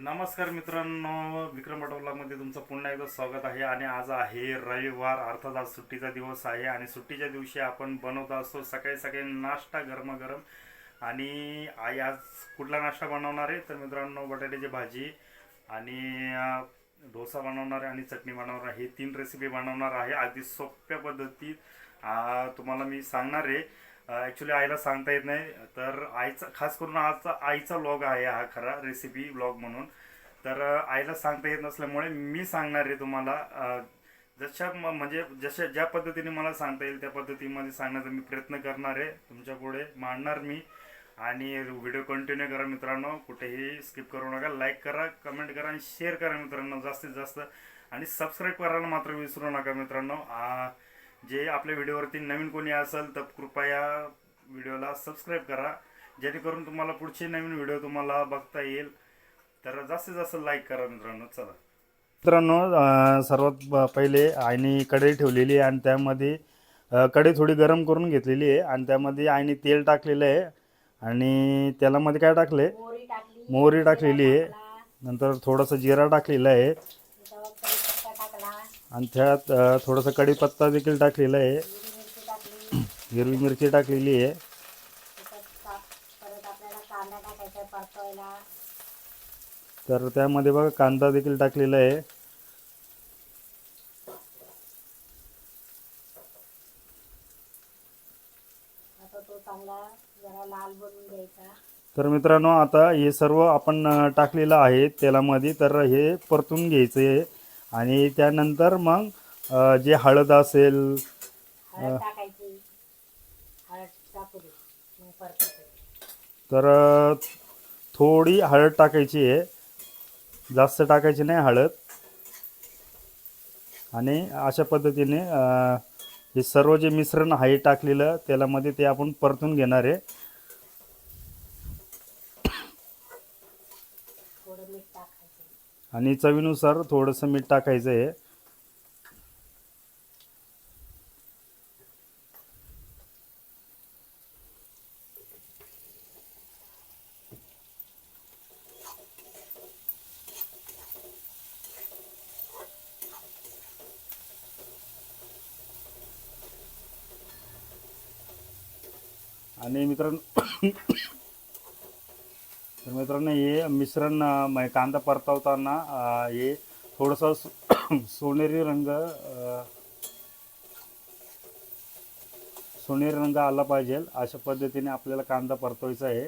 नमस्कार मित्रांनो विक्रममध्ये तुमचं पुन्हा एकदा स्वागत आहे आणि आज आहे रविवार अर्थात आज सुट्टीचा दिवस आहे आणि सुट्टीच्या दिवशी आपण बनवत असतो सकाळी सकाळी नाश्ता गरमागरम. आणि आई आज कुठला नाश्ता बनवणार आहे? तर मित्रांनो बटाट्याची भाजी आणि डोसा बनवणार आहे आणि चटणी बनवणार आहे. हे तीन रेसिपी बनवणार आहे. अगदी सोप्या पद्धतीत तुम्हाला मी सांगणार आहे. ॲक्च्युली आईला सांगता येत नाही. तर आईचा खास करून आजचा आईचा ब्लॉग आहे हा खरा रेसिपी ब्लॉग म्हणून. तर आईला सांगता येत नसल्यामुळे मी सांगणार आहे तुम्हाला. जशा म्हणजे जशा ज्या पद्धतीने मला सांगता येईल त्या पद्धतीमध्ये सांगण्याचा मी प्रयत्न करणार आहे. तुमच्यापुढे मांडणार मी. आणि व्हिडिओ कंटिन्यू करा मित्रांनो. कुठेही स्किप करू नका. लाईक करा कमेंट करा आणि शेअर करा मित्रांनो. जास्तीत जास्त. आणि सबस्क्राईब करायला मात्र विसरू नका मित्रांनो. जे आपल्या व्हिडिओवरती नवीन कोणी असेल तर कृपया व्हिडिओला सबस्क्राईब करा. जेणेकरून तुम्हाला पुढचे नवीन व्हिडिओ तुम्हाला बघता येईल. तर जास्तीत जास्त लाईक करा मित्रांनो. चला. मित्रांनो सर्वात पहिले आईने कढई ठेवलेली आहे आणि त्यामध्ये कढई थोडी गरम करून घेतलेली आहे आणि त्यामध्ये आईने तेल टाकलेलं आहे. आणि त्याला मध्ये काय टाकले मोहरी टाकली. मोहरी टाकलेली आहे. नंतर थोडासा जिरा टाकलेला आहे. आणि त्यात थोडंसं कढीपत्ता देखील टाकलेला आहे. हिरवी मिरची टाकलेली आहे. तर त्यामध्ये बघा कांदा देखील टाकलेला आहे. तर मित्रांनो आता हे सर्व आपण टाकलेलं आहे तेलामध्ये. तर हे परतून घ्यायचं आहे. आणि त्यानंतर मग जे हळद असेल हळद टाकायची. हळद टाकू दे मग परतवते तर थोडी हळद टाकायची आहे. जास्त टाकायची नाही हळद. आणि अशा पद्धतीने अ, हे सर्व जे मिश्रण आहे टाकलेलं तेलामध्ये ते आपण परतून घेणार आहे थोडं मीठ टाकायचं आणि चवीनुसार थोडंसं मीठ टाकायचं आहे. आणि मित्रांनो तर मित्रांनो हे मिश्रण म्हणजे कांदा परतवताना हे थोडंसं सोनेरी रंग सोनेरी रंग आला पाहिजे. अशा पद्धतीने आपल्याला कांदा परतवायचा आहे.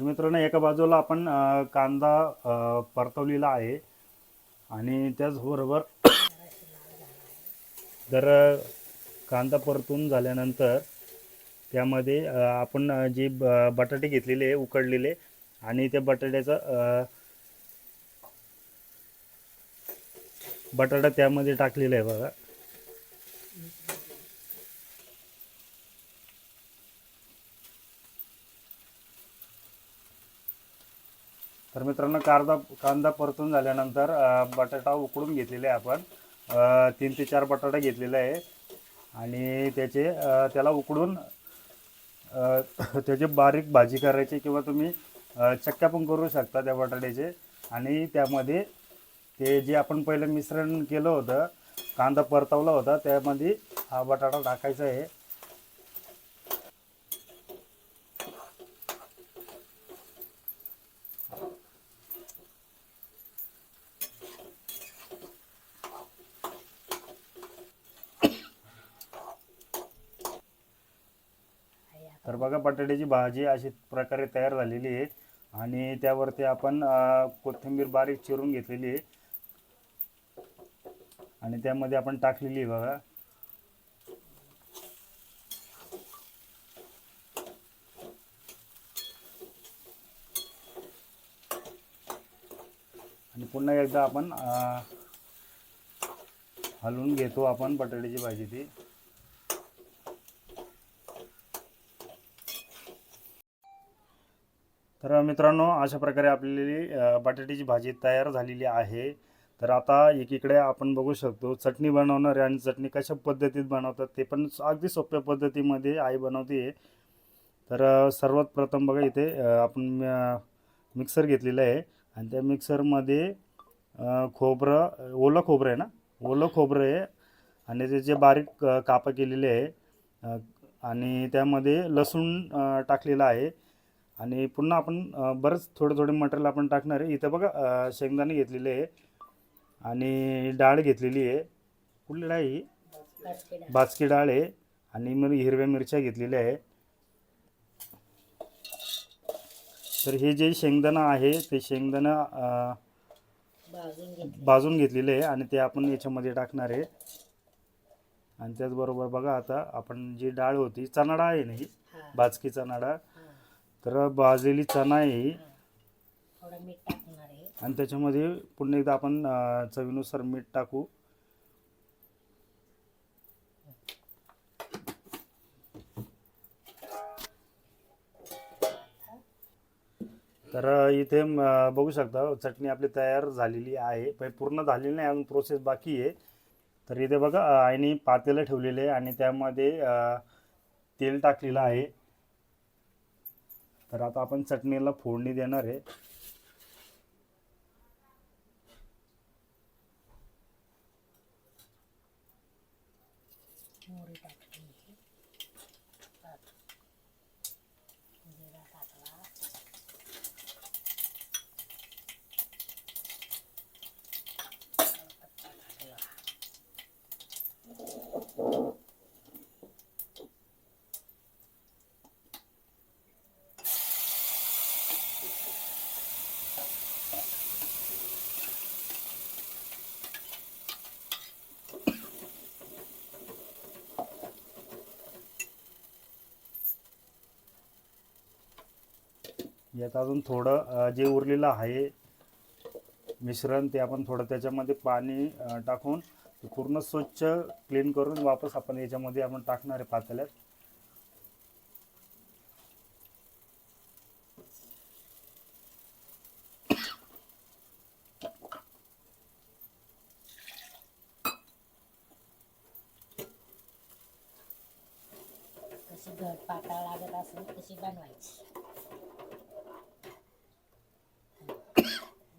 तर मित्रांनो एका बाजूला आपण कांदा परतवलेला आहे. आणि त्याचबरोबर जर कांदा परतून झाल्यानंतर त्यामध्ये आपण जे बटाटे घेतलेले आहे उकडलेले आणि त्या बटाट्याचा बटाटा त्यामध्ये टाकलेला आहे बघा. तर मित्रांनो कांदा कांदा परतून झाल्यानंतर बटाटा उकडून घेतलेले आहे आपण. तीन ते चार बटाटा घेतलेला आहे. आणि त्याचे त्याला उकडून त्याचे त्याची बारीक भाजी करायची किंवा तुम्ही चक्क्या पण करू शकता त्या बटाट्याचे. आणि त्यामध्ये ते जे आपण पहिलं मिश्रण केलं होतं कांदा परतवला होता त्यामध्ये हा बटाटा टाकायचा आहे. तर बघा बटाट्याची भाजी अशी प्रकारे तयार झालेली आहे आणि त्यावरती आपण कोथिंबीर बारीक चिरून घेतलेली आहे. आणि त्यामध्ये आपण टाकलेली आहे बघा. आणि पुन्हा एकदा आपण हलवून घेतो आपण बटाट्याची भाजी ती. तर मित्रांनो अशा प्रकारे आपली बटाट्याची भाजी तयार झालेली आहे. तर आता एकीकडे आपण बघू शकतो चटणी बनवणार आणि चटणी कशा पद्धतीत बनवतात ते पण अगदी सोप्या पद्धतीमध्ये आई बनवते. तर सर्वात प्रथम बघा इथे आपण मिक्सर घेतलेलं आहे. आणि त्या मिक्सरमध्ये खोबरं ओलं खोबरं आहे ना? ओलं खोबरं आहे. आणि त्याचे बारीक कापं केलेले आहे. आणि त्यामध्ये लसूण टाकलेलं आहे. आणि पुन्हा आपण बरंच थोडं थोडं मटेरियल आपण टाकणार आहे. इथं बघा शेंगदाणे घेतलेले आहे आणि डाळ घेतलेली आहे. कुठली डाळ ही? बाजकी डाळ. बाचकी डाळ आहे. आणि मग हिरव्या मिरच्या घेतलेल्या आहे. तर हे जे शेंगदाणा आहे ते शेंगदाणा भाजून घेतली भाजून घेतलेले आहे आणि ते आपण याच्यामध्ये टाकणार आहे. आणि त्याचबरोबर बघा आता आपण जी डाळ होती चणा डाळ आहे ना ही? बाचकी चणा डाळ. हा तर भाजलेली चणा आहे ही. थोडं मीठ टाकणार आहे. आणि त्याच्यामध्ये पुन्हा एकदा आपण अ, चवीनुसार मीठ टाकू. तर अ, इथे म, बघू शकता चटणी आपली तयार झालेली आहे. पण पूर्ण झालेली नाही अजून प्रोसेस बाकी आहे. तर इथे बघा अ, आईने पातेलं ठेवलेले आहे आणि त्यामध्ये अ, तेल टाकलेलं आहे. तर आता आपण चटणीला फोडणी देणार आहे. यात अजून थोडं जे उरलेलं आहे मिश्रण ते आपण थोडं त्याच्यामध्ये पाणी टाकून पूर्ण स्वच्छ क्लीन करून वापस आपण याच्यामध्ये आपण टाकणार आहे पातेल्यात. घट पातळ लागत असेल तशी बनवायची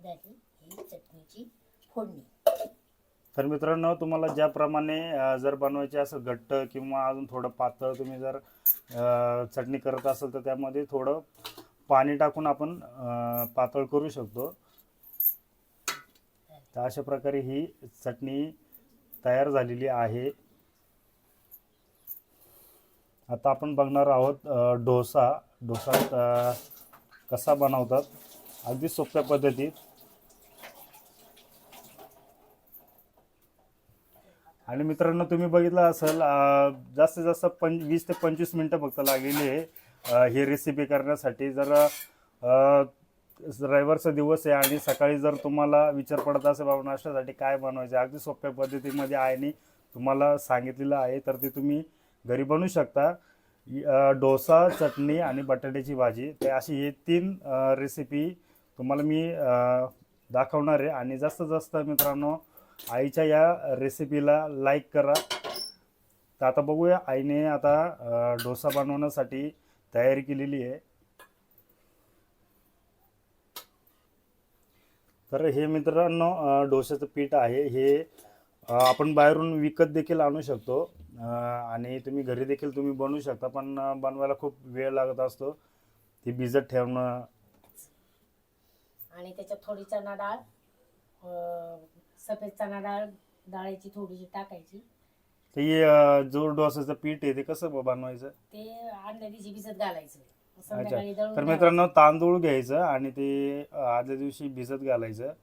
झाली ही चटणीची फोडणी. तर मित्रांनो तुम्हाला ज्याप्रमाणे जर बनवायचे असं घट्ट किंवा अजून थोडं पातळ तुम्ही जर चटणी करत असाल तर त्यामध्ये थोडं पाणी टाकून आपण पातळ करू शकतो. तर अशा प्रकारे ही चटणी तयार झालेली आहे. आता आपण बघणार आहोत डोसा. डोसा कसा बनवतात. अगदी सोप्या पद्धतीत. आणि मित्रांनो तुम्ही बघितलं असेल जास्तीत जास्त पं वीस ते पंचवीस मिनटं फक्त लागलेली आहे. ही रेसिपी करण्यासाठी जर रविवारचा दिवस आहे आणि सकाळी जर तुम्हाला विचार पडत असेल बाबा नाश्त्यासाठी काय बनवायचं? अगदी सोप्या पद्धतीमध्ये आईने तुम्हाला सांगितलेलं आहे. तर ते तुम्ही घरी बनवू शकता. डोसा चटणी आणि बटाट्याची भाजी. ते अशी हे तीन रेसिपी तुम्हाला मी दाखवणार आहे. आणि जास्तीत जास्त मित्रांनो आईच्या या रेसिपीला लाईक करा. तर आता बघूया आईने आता डोसा बनवण्यासाठी तयारी केलेली आहे. तर हे मित्रांनो डोशाचं पीठ आहे. हे आपण बाहेरून विकत देखील आणू शकतो. आणि तुम्ही घरी देखील तुम्ही बनवू शकता पण बनवायला खूप वेळ लागत असतो. ती भिजत ठेवणं. आणि त्याच्यात थोडी चणा डाळ. सफेद चणा डाळ डाळीची थोडीशी टाकायची. ते अं, जो डोसाचं पीठ आहे ते कसं ब- बनवायचं? ते आदल्या दिवशी भिजत घालायचं. अच्छा. संध्याकाळी दळून तर. मित्रांनो तांदूळ घ्यायचं आणि ते अं, आदल्या दिवशी भिजत घालायचं.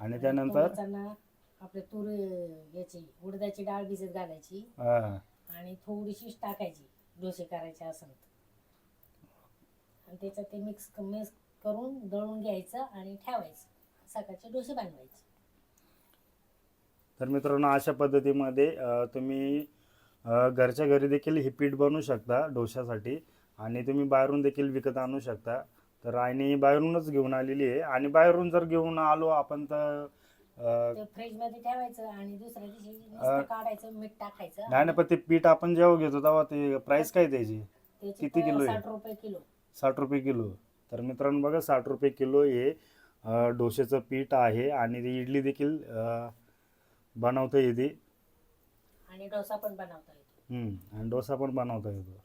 आणि त्यानंतर? थोडी चणा तूर याची उडदाची डाळ भिजत घालायची. हा, आणि थोडीशीच टाकायची डोसे करायचे असेल तर. आणि त्याच्यात ते मिक्स मिक्स करून दळून घ्यायचं आणि ठेवायचं. सकाळचे डोसे बनवायचे. तर मित्रांनो अशा पद्धतीमध्ये तुम्ही घरच्या घरी देखील हे पीठ बनवू शकता डोश्यासाठी आणि तुम्ही बाहेरून देखील विकत आणू शकता. तर आईने बाहेरूनच घेऊन आलेली आहे आणि बाहेरून जर घेऊन आलो आपण तर फ्रीजमध्ये ठेवायचं आणि दुसऱ्या दिवशी काढायचं मीठ टाकायचं. नाही ना पण ते पीठ आपण जेव्हा घेतो तेव्हा ते प्राइस काय त्याची? किती किलो आहे? साठ रुपये किलो. साठ रुपये किलो. तर मित्रांनो बघा साठ रुपये किलो हे डोश्याचं पीठ आहे आणि ते इडली देखील बनवता येते. आणि डोसा पण बनवता येतो. आणि डोसा पण बनवता येतो.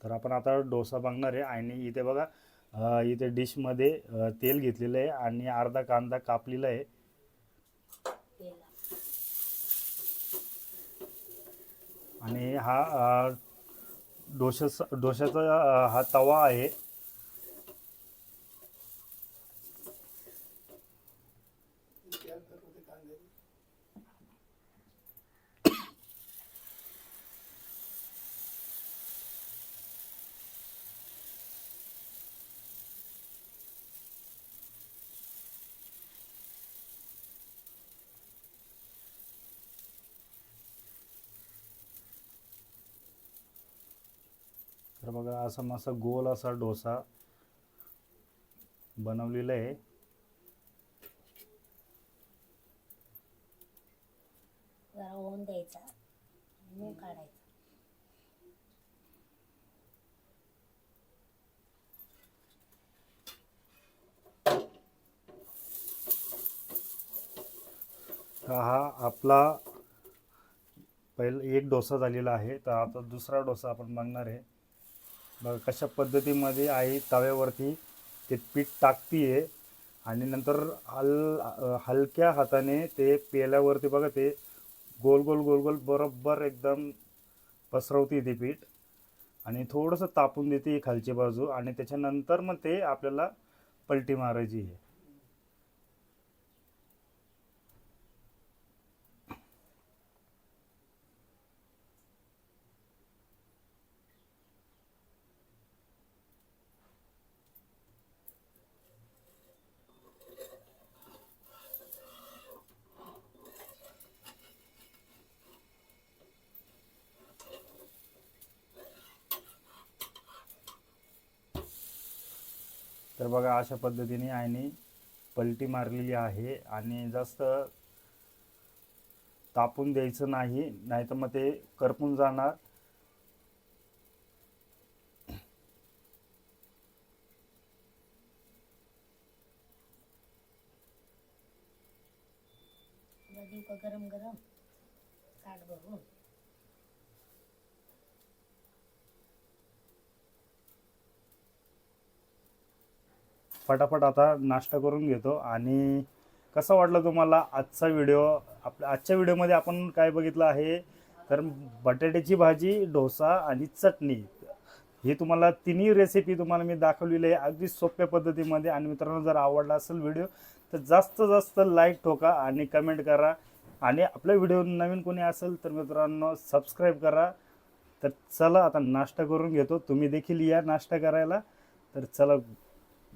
तर आपण आता डोसा बघणार आहे आणि इथे बघा इथे डिशमध्ये तेल घेतलेलं आहे आणि अर्धा कांदा कापलेला आहे. आणि हा डोशाचा अ, हा तवा आहे. तर बघा असा मस्त गोल असा डोसा बनवलेला आहे. जरा ओन द्यायचा आणि मग काढायचा. तर हा आपला पहिला एक डोसा झालेला आहे. तर आता दुसरा डोसा आपण बघणार आहे. बघा कशा पद्धतीमध्ये आई तव्यावरती ते पीठ टाकतीये आणि नंतर हल हलक्या हाताने ते पेल्यावरती बघा ते गोल गोल गोल गोल बरोबर एकदम पसरवते ते पीठ. आणि थोडंसं तापून देते खालची बाजू आणि त्याच्यानंतर मग ते आपल्याला पलटी मारायची आहे. तर बघा अशा पद्धतीने आईने पलटी मारलेली आहे आणि जास्त तापून द्यायचं नाही नाहीतर मग ते करपून जाणार. गरम गरम ताट भरून फटाफट आता नाश्ता करून घेतो. आणि कसा वाटला तुम्हाला आजचा व्हिडिओ? आपल्या आजच्या व्हिडिओमध्ये आपण काय बघितलं आहे? तर बटाट्याची भाजी डोसा आणि चटणी ही तुम्हाला तिन्ही रेसिपी तुम्हाला मी दाखवलेली आहे. अगदी सोप्या पद्धतीमध्ये आणि मित्रांनो जर आवडला असेल व्हिडिओ तर जास्त जास्त लाईक ठोका आणि कमेंट करा. आणि आपला व्हिडिओ नवीन कोणी असेल तर मित्रांनो सबस्क्राईब करा. तर चला आता नाश्ता करून घेतो. तुम्ही देखील या नाश्ता करायला. तर चला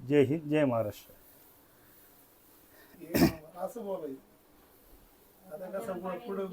जय हिंद जय महाराष्ट्र. असं बोलायचं. आता कसं पुढे